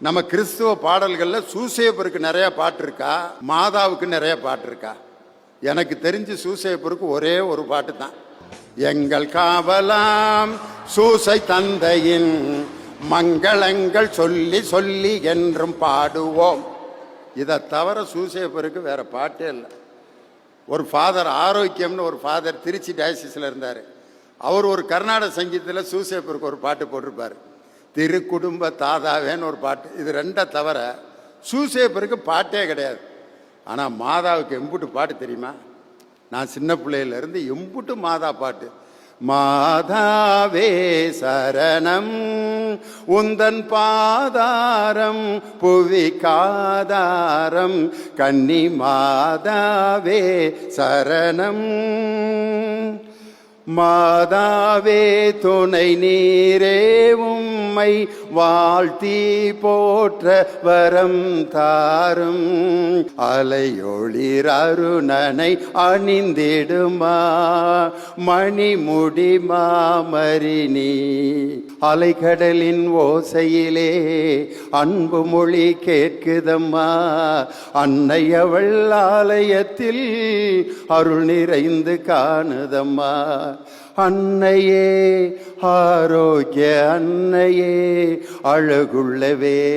நம்ம கிறிஸ்துவ பாடல்களில் சூசேப்பருக்கு நிறைய பாட்டு இருக்கா? மாதாவுக்கு நிறைய பாட்டு இருக்கா? எனக்கு தெரிஞ்சு சூசேப்பருக்கு ஒரே ஒரு பாட்டு தான். எங்கள் காவலாம் சூசை தந்தையின் மங்களங்கள் சொல்லி சொல்லி என்றும் பாடுவோம். இதை தவிர சூசேப்பருக்கு வேற பாட்டே இல்லை. ஒரு ஃபாதர் ஆரோக்கியம்னு ஒரு ஃபாதர் திருச்சி டயசிஸில் இருந்தார். அவர் ஒரு கர்நாடக சங்கீதத்தில் சூசேப்பருக்கு ஒரு பாட்டு போட்டிருப்பார். திரு குடும்ப தாதாவேன்னு ஒரு பாட்டு. இது ரெண்டை தவிர சூசேப்பருக்கு பாட்டே கிடையாது. ஆனால் மாதாவுக்கு எம்புட்டு பாட்டு தெரியுமா? நான் சின்ன பிள்ளையிலேருந்து எம்புட்டு மாதா பாட்டு. மாதாவே சரணம் உந்தன் பாதாரம் புவி காதாரம் கன்னி மாதாவே சரணம். மாதாவே துணை நீரே உம்மை வாழ்த்தி போற்ற வரம் தாரும். அலையொளிர் அருணனை அணிந்திடுமா மணிமுடி மாமரினி அலைகடலின் ஓசையிலே அன்பு மொழி கேட்குதம்மா. அன்னையவள் ஆலயத்தில் அருள் நிறைந்து காணுதம்மா. அன்னையே ஆரோக்கிய அன்னையே அழகுள்ளவே.